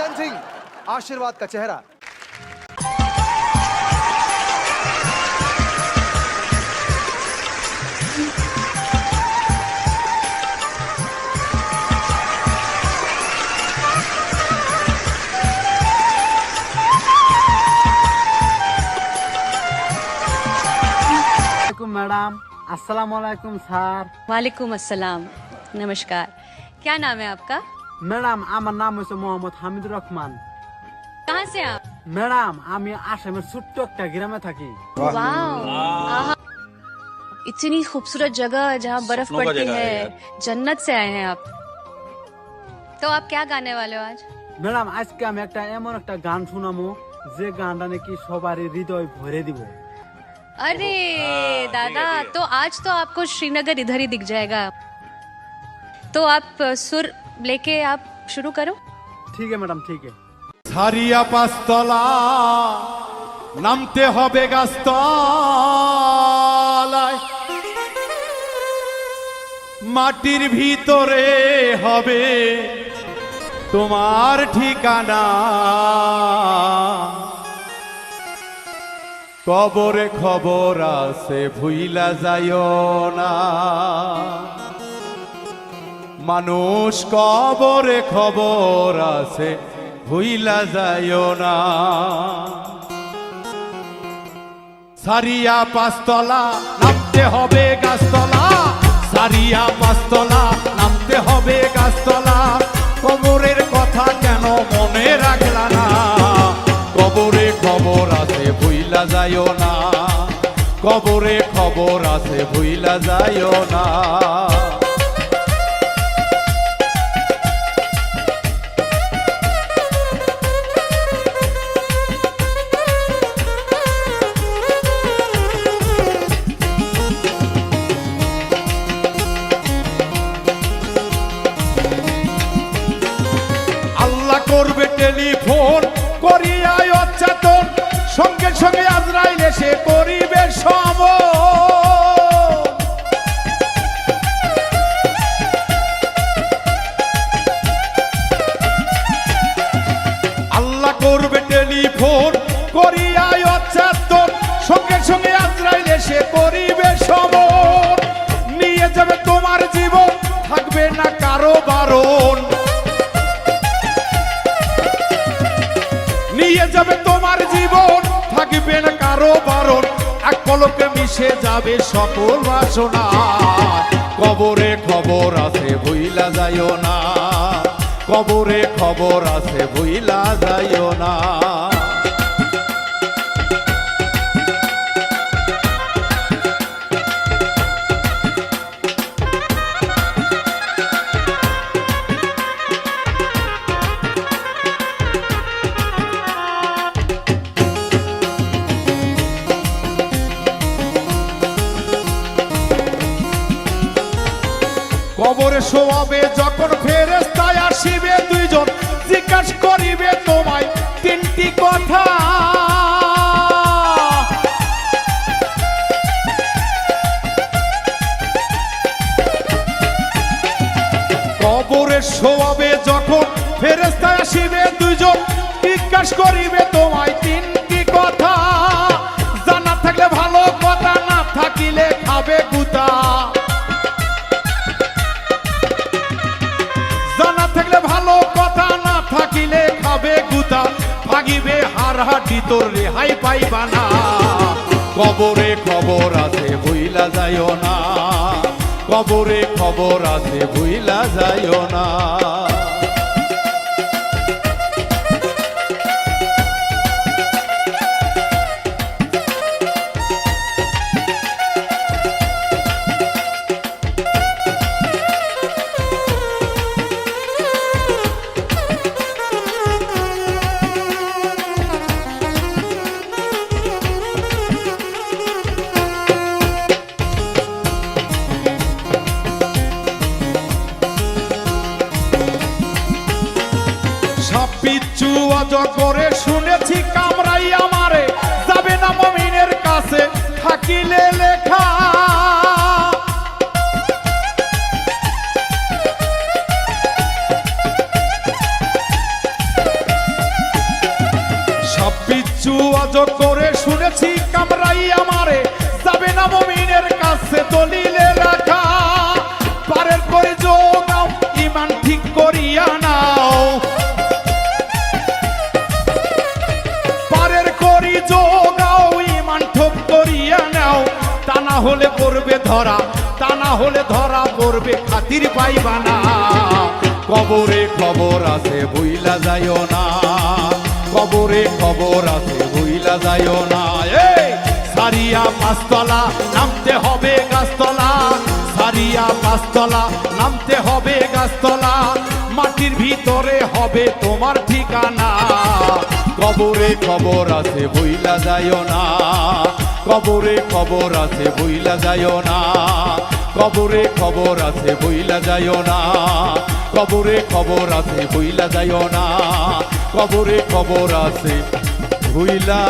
सुजान सिंह आशीर्वाद का चेहरा। मैडम अस्सलाम वालेकुम सर वालेकुम अस्सलाम। नमस्कार। क्या नाम है आपका? ম্যাডাম আমার নাম হচ্ছে মোহাম্মদ হামিদুর রহমান कहाँ से आप ম্যাডাম আমি আসামের ছোট্ট একটা গ্রামে থাকি वाओ आहा। इतनी खूबसूरत जगह जहाँ बर्फ सपनों का पड़ती जगह है है यार। जन्नत से आए हैं आप तो आप क्या गाने वाले हो आज ম্যাডাম আজকে আমি একটা এমন একটা গান শোনামো যে গানটা নাকি সবারই হৃদয় ভরে দিব अरे दादा तो आज तो आपको श्रीनगर इधर ही दिख जाएगा तो आप अ, सुर लेके आप शुरू करो ঠিক আছে ম্যাডাম ঠিক আছে ছাড়িয়া পাঁচতলা নামতে হবে গাছতলায় মাটির ভিতরে হবে তোমার ঠিকানা কবরে খবর আছে ভুইলা যাইও না মানুষ কবরে খবর আছে, ভুইলা যাইও না। সারিয়া পাঁচতলা, নামতে হবে গাছতলা। সারিয়া পাঁচতলা, নামতে হবে গাছতলা। কবরের কথা কেন মনে রাখলা না? কবরে খবর আছে, ভুইলা যাইও না। কবরে খবর আছে, ভুইলা যাইও না। করবে টেলিফোন সঙ্গে সঙ্গে করিবে নিয়ে যাবে তোমার জীবন, থাকবে না কারও বারণ। নিয়ে যাবে তোমার জীবন, থাকবে না কারও বারণ। এক পলকে মিশে যাবে সকল বাসনা। কবরে খবর আছে, ভুইলা যাইও না। কবরে খবর আছে ভুইলা যাইও না। কবরে শোয়াবে যখন জিজ্ঞাস করিবে তোমায় তিনটি কথা। কবরে শোয়াবে যখন ফেরেস্তায় আসিবে দুইজন, জিজ্ঞাস করিবে তোমায় তিনটি কথা। জানা থাকলে ভালো, কথা না থাকিলে খাবে গুতা হাটি তোর রেহাই পাইবা না। কবরে খবর আছে, ভুইলা যাইও না। কবরে খবর আছে, ভুইলা যাইও না। করে শুনেছি কামরাই আমারে, যাবে না মমিনের কাছে, থাকিলে লেখা। সব বিচ্ছু অজ করে শুনেছি কামরাই আমারে না হলে পড়বে ধরা তা না হলে ধরা পড়বে খাতির পাইবা না কবরে খবর আছে বইলা যাইও না। কবরে খবর আছে বইলা যাইও না। সারিয়া পাঁচতলা নামতে হবে গাছতলা। সারিয়া পাঁচতলা নামতে হবে গাছতলা। মাটির ভিতরে হবে তোমার ঠিকানা। কবরে খবর আছে বইলা যাইও না। কবরে খবর আছে বইলা যায় না। কবরে খবর আছে বইলা যায় না। কবরে খবর আছে বইলা যায় না। কবরে খবর আছে বইলা